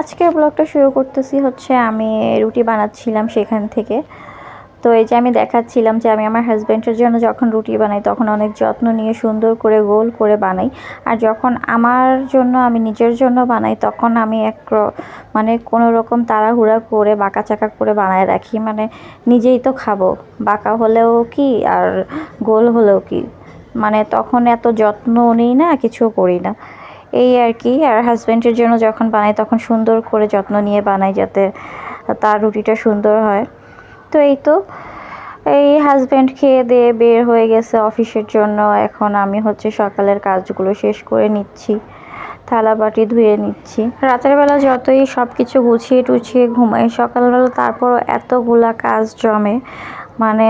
আজকের ব্লগটা শুরু করতেছি হচ্ছে আমি রুটি বানাচ্ছিলাম সেখান থেকে। তো এই যে আমি দেখাচ্ছিলাম যে আমি আমার হাজব্যান্ডের জন্য যখন রুটি বানাই, তখন অনেক যত্ন নিয়ে সুন্দর করে গোল করে বানাই। আর যখন আমার জন্য, আমি নিজের জন্য বানাই, তখন আমি এক মানে কোনো রকম তাড়াহুড়া করে বাঁকা চাকা করে বানায় রাখি। মানে নিজেই তো খাব। বাঁকা হলেও কি আর গোল হলেও কি? মানে তখন এত যত্ন নিই না কিছু করি না। এই আর কি, আর হাজব্যান্ডের জন্য যখন বানাই তখন সুন্দর করে যত্ন নিয়ে বানাই যাতে তার রুটিটা সুন্দর হয়। তো এই তো, এই হাজব্যান্ড খেয়ে দিয়ে বের হয়ে গেছে অফিসের জন্য। এখন আমি হচ্ছে সকালের কাজগুলো শেষ করে নিচ্ছি থালা বাটি ধুয়ে নিচ্ছি। রাতের বেলা যতই সব কিছু গুছিয়ে টুছিয়ে ঘুমাই, সকালবেলা তারপরও এতগুলা কাজ জমে মানে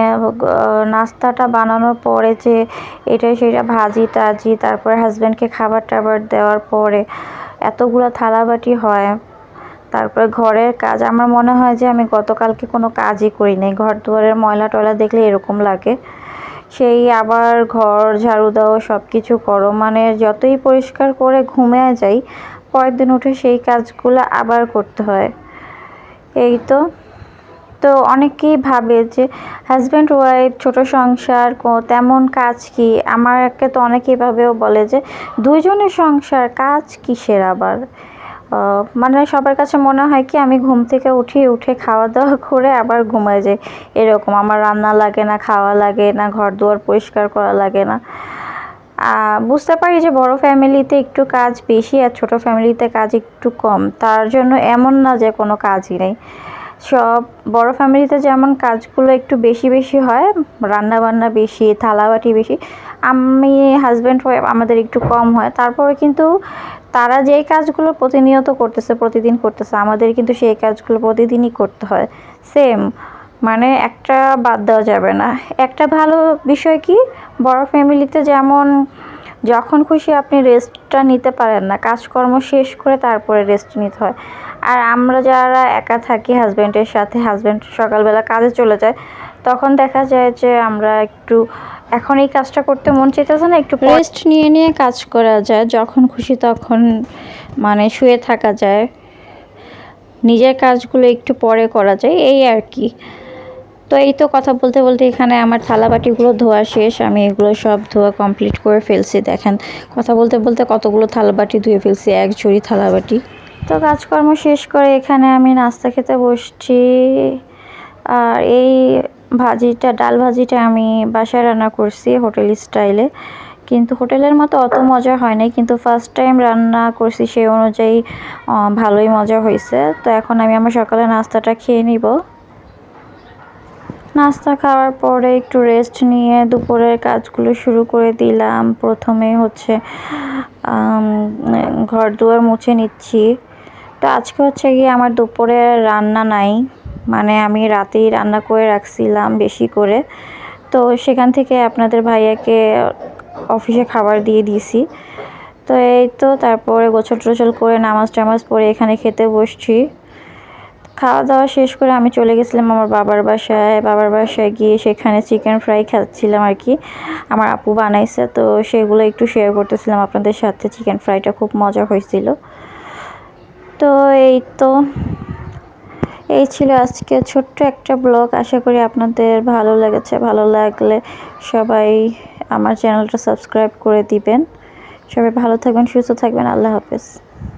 নাস্তাটা বানানোর পরে যে এটা সেটা ভাজি টাজি তারপরে হাজব্যান্ডকে খাবার টাবার দেওয়ার পরে এতগুলো থালাবাটি হয়। তারপরে ঘরের কাজ, আমার মনে হয় যে আমি গতকালকে কোনো কাজই করি নাই। ঘর দুয়ারের ময়লা টয়লা দেখলে এরকম লাগে। সেই আবার ঘর, ঝাড়ু দাও সব কিছু করো মানে যতই পরিষ্কার করে ঘুমে যাই, পরের দিন উঠে সেই কাজগুলো আবার করতে হয়। এই তো। তো অনেকেই ভাবে যে হাজব্যান্ড ওয়াইফ ছোট সংসার তেমন কাজ কি? আমাকে তো অনেকে এভাবেও বলে যে দুইজনের সংসার কাজ কিসের আবার? মানে সবার কাছে মনে হয় কি আমি ঘুম থেকে উঠি, উঠে খাওয়া দাওয়া করে আবার ঘুমায় যাই। এরকম আমার রান্না লাগে না, খাওয়া লাগে না ঘর দুয়ার পরিষ্কার করা লাগে না। বুঝতে পারি যে বড় ফ্যামিলিতে একটু কাজ বেশি আর ছোট ফ্যামিলিতে কাজ একটু কম। তার জন্য এমন না যে কোনো কাজই নেই। সব বড় ফ্যামিলিতে যেমন কাজগুলো একটু বেশি বেশি হয় রান্না বান্না বেশি, থালাবাটি বেশি, আমি হাজব্যান্ড হয়ে আমাদের একটু কম হয়। তারপরে কিন্তু তারা যেই কাজগুলো প্রতিনিয়ত করতেছে, প্রতিদিন করতেছে, আমাদের কিন্তু সেই কাজগুলো প্রতিদিনই করতে হয়। সেম মানে একটা বাদ দেওয়া যাবে না। একটা ভালো বিষয় কি? বড় ফ্যামিলিতে যেমন যখন খুশি আপনি রেস্টটা নিতে পারেন না। কাজকর্ম শেষ করে তারপরে রেস্ট নিতে হয়। আর আমরা যারা একা থাকি হাজব্যান্ডের সাথে হাজব্যান্ড সকালবেলা কাজে চলে যায়, তখন দেখা যায় যে আমরা একটু, এখন এই কাজটা করতে মন চাইতেছে না, একটু রেস্ট নিয়ে নিয়ে কাজ করা যায়, যখন খুশি তখন মানে শুয়ে থাকা যায়। নিজের কাজগুলো একটু পরে করা যায়, এই আর কি। তো এই তো কথা বলতে বলতে এখানে আমার থালাবাটিগুলো ধোয়া শেষ। আমি এগুলো সব ধোয়া কমপ্লিট করে ফেলছি, দেখেন। কথা বলতে বলতে কতগুলো থালাবাটি ধুয়ে ফেলছি, এক ঝুড়ি থালাবাটি তো কাজকর্ম শেষ করে এখানে আমি নাস্তা খেতে বসছি। আর এই ভাজিটা, ডাল ভাজিটা আমি বাসায় রান্না করছি হোটেল স্টাইলে। কিন্তু হোটেলের মতো অত মজা হয় নাই, কিন্তু ফার্স্ট টাইম রান্না করছি সেই অনুযায়ী ভালোই মজা হয়েছে। তো এখন আমি আমার সকালে নাস্তাটা খেয়ে নিব। নাস্তা খাওয়ার পরে একটু রেস্ট নিয়ে দুপুরের কাজগুলো শুরু করে দিলাম। প্রথমে হচ্ছে ঘর দুয়ার মুছে নিচ্ছি। তো আজকে হচ্ছে গিয়ে আমার দুপুরে রান্না নাই। মানে আমি রাতেই রান্না করে রাখছিলাম বেশি করে। তো সেখান থেকে আপনাদের ভাইয়াকে অফিসে খাবার দিয়ে দিয়েছি। তো এই তো তারপরে গোছল টোছল করে নামাজ টামাজ পরে এখানে খেতে বসছি। খাওয়া দাওয়া শেষ করে আমি চলে গেছিলাম আমার বাবার বাসায়। বাবার বাসায় গিয়ে সেখানে চিকেন ফ্রাই খাচ্ছিলাম আর কি। আমার আপু বানাইছে, তো সেগুলো একটু শেয়ার করতেছিলাম আপনাদের সাথে। চিকেন ফ্রাইটা খুব মজা হয়েছিল। তো এই তো, এই ছিল আজকে ছোট্ট একটা ব্লগ আশা করি আপনাদের ভালো লেগেছে। ভালো লাগলে সবাই আমার চ্যানেলটা সাবস্ক্রাইব করে দিবেন। সবাই ভালো থাকবেন, সুস্থ থাকবেন। আল্লাহ হাফেজ।